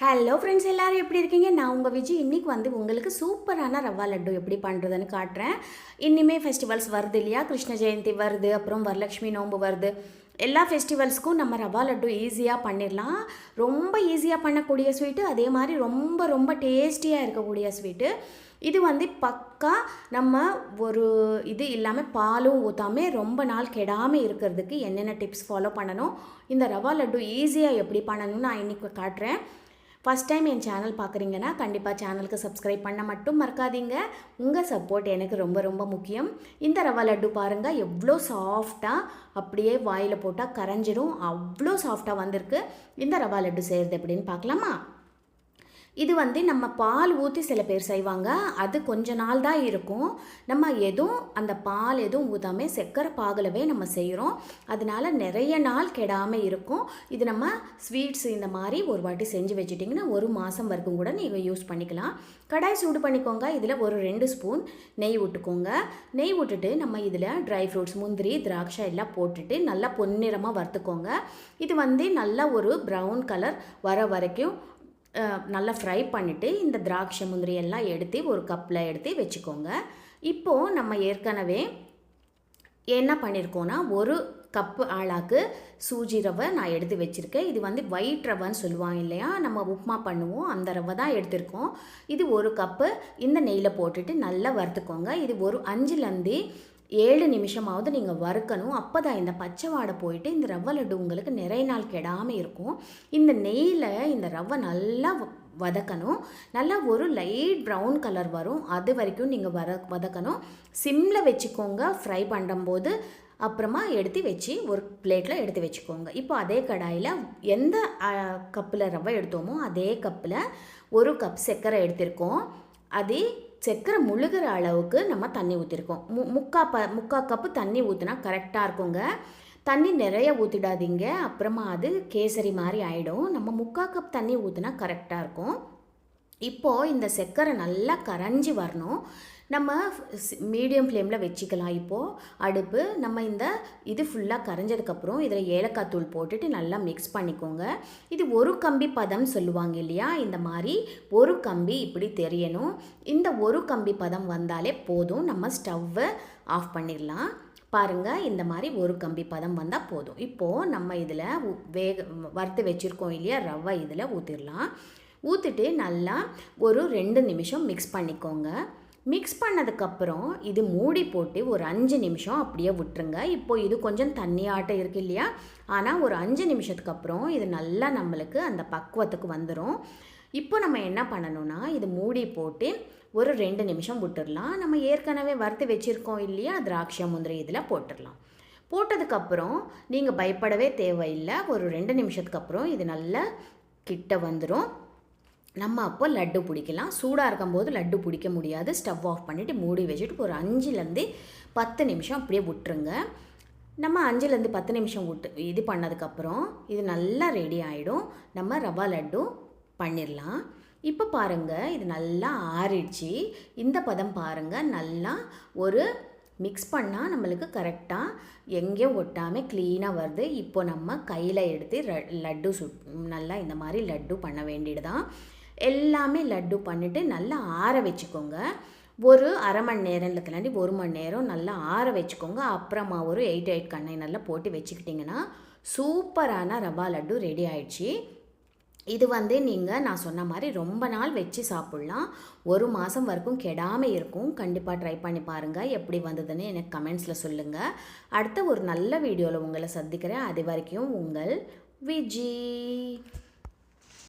Hello friends எல்லோரும் எப்படி இருக்கீங்க? நான் உங்கள் விஜய். இன்றைக்கி வந்து உங்களுக்கு சூப்பரான ரவா லட்டு எப்படி பண்ணுறதுன்னு காட்டுறேன். இனிமேல் ஃபெஸ்டிவல்ஸ் வருது இல்லையா? கிருஷ்ண ஜெயந்தி வருது அப்புறம் வரலட்சுமி நோம்பு வருது. எல்லா ஃபெஸ்டிவல்ஸ்க்கும் நம்ம ரவா லட்டு ஈஸியாக பண்ணிடலாம். ரொம்ப ஈஸியாக பண்ணக்கூடிய ஸ்வீட்டு அதே மாதிரி ரொம்ப ரொம்ப டேஸ்டியாக இருக்கக்கூடிய ஸ்வீட்டு இது வந்து பக்கா நம்ம ஒரு இது இல்லாமல் பாலும் ஊற்றாமல் ரொம்ப நாள் கெடாமல் இருக்கிறதுக்கு என்னென்ன டிப்ஸ் ஃபாலோ பண்ணணும்? இந்த ரவா லட்டு ஈஸியாக எப்படி பண்ணணும்னு நான் இன்றைக்கி காட்டுறேன். ஃபஸ்ட் டைம் என் சேனல் பார்க்குறீங்கன்னா கண்டிப்பாக சேனலுக்கு சப்ஸ்கிரைப் பண்ண மட்டும் மறக்காதீங்க. உங்கள் சப்போர்ட் எனக்கு ரொம்ப ரொம்ப முக்கியம். இந்த ரவா லட்டு பாருங்கள் எவ்வளோ சாஃப்டாக அப்படியே வாயில் போட்டால் கரைஞ்சிரும். அவ்வளோ சாஃப்டாக வந்திருக்கு. இந்த ரவா லட்டு செய்கிறது எப்படின்னு பார்க்கலாமா? இது வந்து நம்ம பால் ஊற்றி சில பேர் செய்வாங்க. அது கொஞ்ச நாள் தான் இருக்கும். நம்ம எதுவும் அந்த பால் எதுவும் ஊதாமல் சர்க்கரை பாகலவே நம்ம செய்கிறோம் அதனால நிறைய நாள் கெடாமல் இருக்கும். இது நம்ம ஸ்வீட்ஸ் இந்த மாதிரி ஒரு வாட்டி செஞ்சு வச்சுட்டிங்கன்னா ஒரு மாதம் வரைக்கும் கூட நீங்கள் யூஸ் பண்ணிக்கலாம். கடாய் சூடு பண்ணிக்கோங்க. இதில் ஒரு ரெண்டு ஸ்பூன் நெய் விட்டுக்கோங்க நெய் விட்டுட்டு நம்ம இதில் ட்ரை ஃப்ரூட்ஸ் முந்திரி திராட்சை எல்லாம் போட்டுட்டு நல்லா பொன்னிறமாக வறுத்துக்கோங்க. இது வந்து நல்லா ஒரு ப்ரௌன் கலர் வர வரைக்கும் நல்லா ஃப்ரை பண்ணிவிட்டு இந்த திராட்சை முந்திரி எல்லாம் எடுத்து ஒரு கப்பில் எடுத்து வச்சுக்கோங்க. இப்போது நம்ம ஏற்கனவே என்ன பண்ணியிருக்கோன்னா ஒரு கப்பு ஆளாக்கு சூஜி ரவை நான் எடுத்து வச்சுருக்கேன். இது வந்து ஒயிட் ரவைன்னு சொல்லுவாங்க இல்லையா? நம்ம உப்புமா பண்ணுவோம். அந்த ரவை தான் எடுத்திருக்கோம். இது ஒரு கப்பு இந்த நெய்யில் போட்டுட்டு நல்லா வறுத்துக்கோங்க. இது ஒரு அஞ்சுலேருந்து ஏழு நிமிஷமாவது நீங்கள் வறுக்கணும். அப்போ தான் இந்த பச்சை வாடை போயிட்டு இந்த ரவை லட்டு உங்களுக்கு நிறைய நாள் கெடாமல் இருக்கும். இந்த நெய்யில் இந்த ரவை நல்லா வதக்கணும். நல்லா ஒரு லைட் ப்ரௌன் கலர் வரும். அது வரைக்கும் நீங்கள் வர வதக்கணும். சிம்மில் வச்சுக்கோங்க. ஃப்ரை பண்ணும்போது அப்புறமா எடுத்து வச்சு ஒரு பிளேட்டில் எடுத்து வச்சுக்கோங்க. இப்போ அதே கடாயில் எந்த கப்பில் ரவை எடுத்தோமோ அதே கப்பில் ஒரு கப் சர்க்கரை எடுத்திருக்கோம். அதே சர்க்கரை முழுகிற அளவுக்கு நம்ம தண்ணி ஊற்றிருக்கோம் மு முக்கா ப முக்கா கப்பு தண்ணி ஊற்றினா கரெக்டாக இருக்குங்க. தண்ணி நிறைய ஊற்றிடாதீங்க அப்புறமா அது கேசரி மாதிரி ஆகிடும் நம்ம முக்கா கப் தண்ணி ஊற்றினா கரெக்டாக இருக்கும். இப்போது இந்த சர்க்கரை நல்லா கரைஞ்சி வரணும். நம்ம மீடியம் ஃப்ளேமில் வச்சுக்கலாம் இப்போது அடுப்பு நம்ம இந்த இது ஃபுல்லாக கரைஞ்சதுக்கப்புறம் இதில் ஏலக்காய் தூள் போட்டுட்டு நல்லா மிக்ஸ் பண்ணிக்கோங்க. இது ஒரு கம்பி பதம் சொல்லுவாங்க இல்லையா? இந்த மாதிரி ஒரு கம்பி இப்படி தெரியணும். இந்த ஒரு கம்பி பதம் வந்தாலே போதும். நம்ம ஸ்டவ்வை ஆஃப் பண்ணிடலாம். பாருங்கள் இந்த மாதிரி ஒரு கம்பி பதம் வந்தால் போதும். இப்போது நம்ம இதில் வேக வறுத்து வச்சுருக்கோம் இல்லையா? ரவை இதில் ஊற்றிடலாம் ஊற்றிட்டு நல்லா ஒரு ரெண்டு நிமிஷம் மிக்ஸ் பண்ணிக்கோங்க. மிக்ஸ் பண்ணதுக்கப்புறம் இது மூடி போட்டு ஒரு அஞ்சு நிமிஷம் அப்படியே விட்டுருங்க. இப்போது இது கொஞ்சம் தண்ணியாட்டம் இருக்குது இல்லையா? ஆனால் ஒரு அஞ்சு நிமிஷத்துக்கு அப்புறம் இது நல்லா நம்மளுக்கு அந்த பக்குவத்துக்கு வந்துடும் இப்போ நம்ம என்ன பண்ணணும்னா இது மூடி போட்டு ஒரு ரெண்டு நிமிஷம் விட்டுடலாம் நம்ம ஏற்கனவே வறுத்து வச்சுருக்கோம் இல்லையா? திராட்சை முந்திரி இதில் போட்டுடலாம் போட்டதுக்கப்புறம் நீங்கள் பயப்படவே தேவையில்லை. ஒரு ரெண்டு நிமிஷத்துக்கு அப்புறம் இது நல்லா கிட்ட வந்துடும் நம்ம அப்போ லட்டு பிடிக்கலாம். சூடாக இருக்கும்போது லட்டு பிடிக்க முடியாது. ஸ்டவ் ஆஃப் பண்ணிவிட்டு மூடி வச்சுட்டு ஒரு அஞ்சுலேருந்து பத்து நிமிஷம் அப்படியே விட்டுருங்க. நம்ம அஞ்சுலேருந்து பத்து நிமிஷம் விட்டு இது பண்ணதுக்கப்புறம் இது நல்லா ரெடி ஆகிடும் நம்ம ரவா லட்டு பண்ணிடலாம். இப்போ பாருங்கள் இது நல்லா ஆறிடுச்சு. இந்த பதம் பாருங்கள் நல்லா ஒரு மிக்ஸ் பண்ணால் நம்மளுக்கு கரெக்டாக எங்கேயும் ஒட்டாமல் க்ளீனாக வருது. இப்போ நம்ம கையில் எடுத்து லட்டு சுட் நல்லா இந்த மாதிரி லட்டு பண்ண வேண்டியது தான் எல்லாமே லட்டு பண்ணிவிட்டு நல்லா ஆற வச்சுக்கோங்க. ஒரு அரை மணி நேரம் இல்லைக்கலாண்டி ஒரு மணி நேரம் நல்லா ஆற வச்சுக்கோங்க. அப்புறமா ஒரு எயிட் எயிட் கண்ணைனரில் போட்டு வச்சுக்கிட்டிங்கன்னா சூப்பரான ரவா லட்டு ரெடி ஆயிடுச்சு. இது வந்து நீங்கள் நான் சொன்ன மாதிரி ரொம்ப நாள் வச்சு சாப்பிட்லாம். ஒரு மாதம் வரைக்கும் கெடாமல் இருக்கும். கண்டிப்பாக ட்ரை பண்ணி பாருங்கள் எப்படி வந்ததுன்னு எனக்கு கமெண்ட்ஸில் சொல்லுங்கள் அடுத்த ஒரு நல்ல வீடியோவில் உங்களை சந்திக்கிறேன். அது வரைக்கும் உங்கள் விஜி.